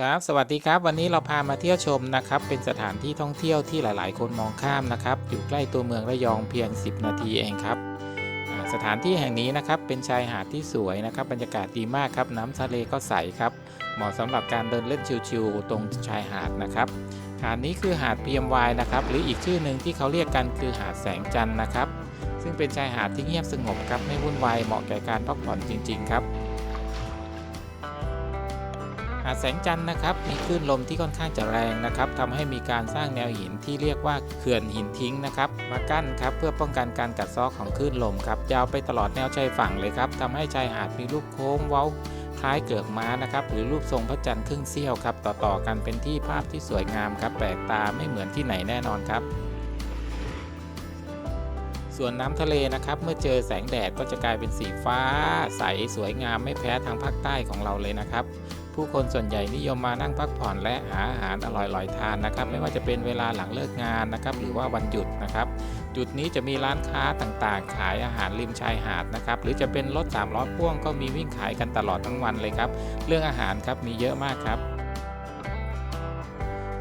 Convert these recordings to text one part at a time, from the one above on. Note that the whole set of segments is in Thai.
ครับสวัสดีครับวันนี้เราพามาเที่ยวชมนะครับ เป็นสถานที่ท่องเที่ยวที่หลาย ๆ คนมองข้ามนะครับ อยู่ใกล้ตัวเมืองระยองเพียง 10 นาทีเองครับสถานที่แห่งนี้นะครับเป็นชายหาดที่สวยนะครับ บรรยากาศดีมากครับ น้ำทะเลก็ใสครับ เหมาะสำหรับการเดินเล่นชิลๆตรงชายหาดนะครับหาดนี้คือหาด PMY นะครับหรืออีกชื่อหนึ่งที่เขาเรียกกันคือหาดแสงจันทร์นะครับ ซึ่งเป็นชายหาดที่เงียบสงบครับไม่วุ่นวายเหมาะแก่การพักผ่อนจริง ๆ ครับ หาดแสงจันทร์นะครับมีคลื่นลมที่ค่อนข้างจะแรงนะครับทำให้มีการสร้างแนวหินที่เรียกว่าเขื่อนหินทิ้งนะครับ มากั้นครับเพื่อป้องกันการกัดเซาะของคลื่นลมครับยาวไปตลอดแนวชายฝั่งเลยครับทำให้ชายหาดมีรูปโค้งเว้าคล้ายเกือกม้านะครับหรือรูปทรงพระจันทร์ครึ่งเสี้ยวครับต่อๆกันเป็นที่ภาพที่สวยงามครับแปลกตาไม่เหมือนที่ไหนแน่นอนครับส่วนน้ำทะเลนะครับ เมื่อเจอแสงแดดก็จะกลายเป็นสีฟ้า ใสสวยงามไม่แพ้ทางภาคใต้ของเราเลยนะครับ ผู้คนส่วนใหญ่นิยมมานั่งพักผ่อนและหาอาหารอร่อยๆทานนะครับ ไม่ว่าจะเป็นเวลาหลังเลิกงานนะครับ หรือว่าวันหยุดนะครับ จุดนี้จะมีร้านค้าต่างๆ ขายอาหารริมชายหาดนะครับ หรือจะเป็นรถสามล้อพ่วงก็มีวิ่งขายกันตลอดทั้งวันเลยครับ เรื่องอาหารครับมีเยอะมากครับ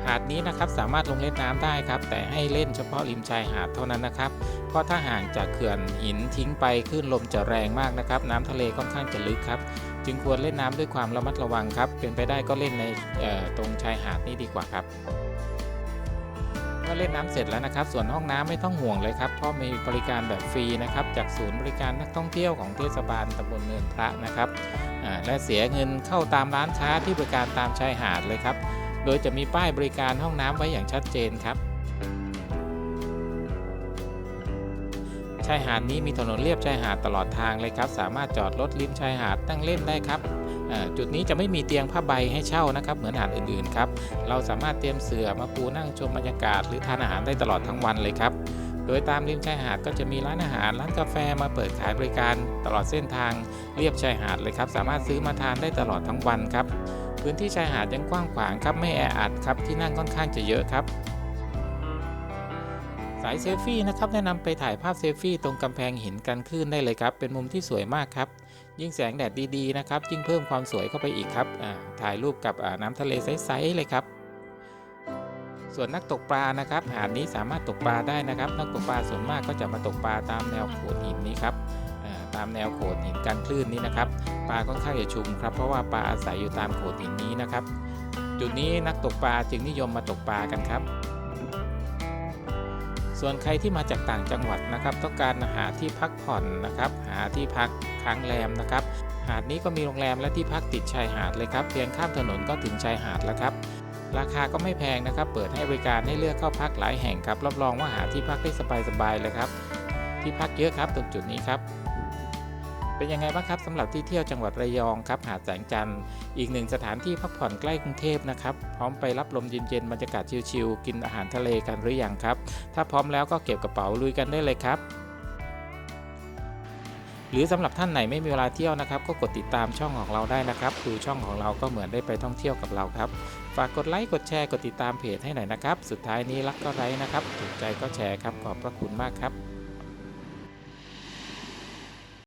หาดนี้นะครับสามารถลงเล่นน้ำได้ครับ แต่ให้เล่นเฉพาะริมชายหาดเท่านั้นนะครับ เพราะถ้าห่างจากเขื่อนหินทิ้งไปคลื่นลมจะแรงมากนะครับ น้ำทะเลค่อนข้างจะลึกครับ จึงควรเล่นน้ำด้วยความระมัดระวังครับ เป็นไปได้ก็เล่นในตรงชายหาดนี่ดีกว่าครับเมื่อเล่นน้ำเสร็จแล้วนะครับ ส่วนห้องน้ำไม่ต้องห่วงเลยครับ เพราะมีบริการแบบฟรีนะครับ จากศูนย์บริการนักท่องเที่ยวของเทศบาลตำบลเนินพระนะครับ และเสียเงินเข้าตามร้านค้าที่บริการตามชายหาดเลยครับ โดยจะมีป้ายบริการห้องน้ำไว้อย่างชัดเจนครับ ชายหาดนี้มีถนนเลียบชายหาดตลอดทางเลยครับ สามารถจอดรถริมชายหาดนั่งเล่นได้ครับจุดนี้จะไม่มีเตียงผ้าใบให้เช่านะครับ เหมือนหาดอื่นๆครับ เราสามารถเตรียมเสื่อมาปูนั่งชมบรรยากาศหรือทานอาหารได้ตลอดทั้งวันเลยครับ โดยตามริมชายหาดก็จะมีร้านอาหารร้านกาแฟมาเปิดขายบริการตลอดเส้นทางเรียบชายหาดเลยครับ สามารถซื้อมาทานได้ตลอดทั้งวันครับ พื้นที่ชายหาดยังกว้างขวางครับไม่แออัดครับที่นั่งค่อนข้างจะเยอะครับ สายเซลฟี่นะครับแนะนำไปถ่ายภาพเซลฟี่ตรงกำแพงหินกันคลื่นได้เลยครับ เป็นมุมที่สวยมากครับ ยิ่งแสงแดดดีๆนะครับยิ่งเพิ่มความสวยเข้าไปอีกครับถ่ายรูปกับน้ำทะเลใสๆเลยครับส่วนนักตกปลานะครับหาดนี้สามารถตกปลาได้นะครับ นักตกปลาส่วนมากก็จะมาตกปลาตามแนวโขดหินนี้ครับตามแนวโขดหินกันคลื่นนี้นะครับ ปลาค่อนข้างจะชุมครับเพราะว่าปลาอาศัยอยู่ตามโขดหินนี้นะครับ จุดนี้นักตกปลาจึงนิยมมาตกปลากันครับ ส่วนใครที่มาจากต่างจังหวัดนะครับ ต้องการหาที่พักผ่อนนะครับ หาที่พักค้างแรมนะครับ หาดนี้ก็มีโรงแรมและที่พักติดชายหาดเลยครับ เพียงข้ามถนนก็ถึงชายหาดแล้วครับราคาก็ไม่แพงนะครับ เปิดให้บริการให้เลือกเข้าพักหลายแห่งครับ รับรองว่าหาที่พักได้สบายๆเลยครับ ที่พักเยอะครับตรงจุดนี้ครับ เป็นยังไงบ้างครับสำหรับที่เที่ยวจังหวัดระยองครับหาดแสงจันทร์อีกหนึ่งสถานที่พักผ่อนใกล้กรุงเทพนะครับพร้อมไปรับลมเย็นๆบรรยากาศชิลๆกินอาหารทะเลกันหรือยังครับ ถ้าพร้อมแล้วก็เก็บกระเป๋าลุยกันได้เลยครับหรือสำหรับท่านไหนไม่มีเวลาเที่ยวนะครับ ก็กดติดตามช่องของเราได้นะครับดูช่องของเราก็เหมือนได้ไปท่องเที่ยวกับเราครับ ฝากกดไลค์กดแชร์กดติดตามเพจให้หน่อยนะครับ สุดท้ายนี้รักก็ไลค์นะครับถูกใจก็แชร์ครับขอบพระคุณมากครับ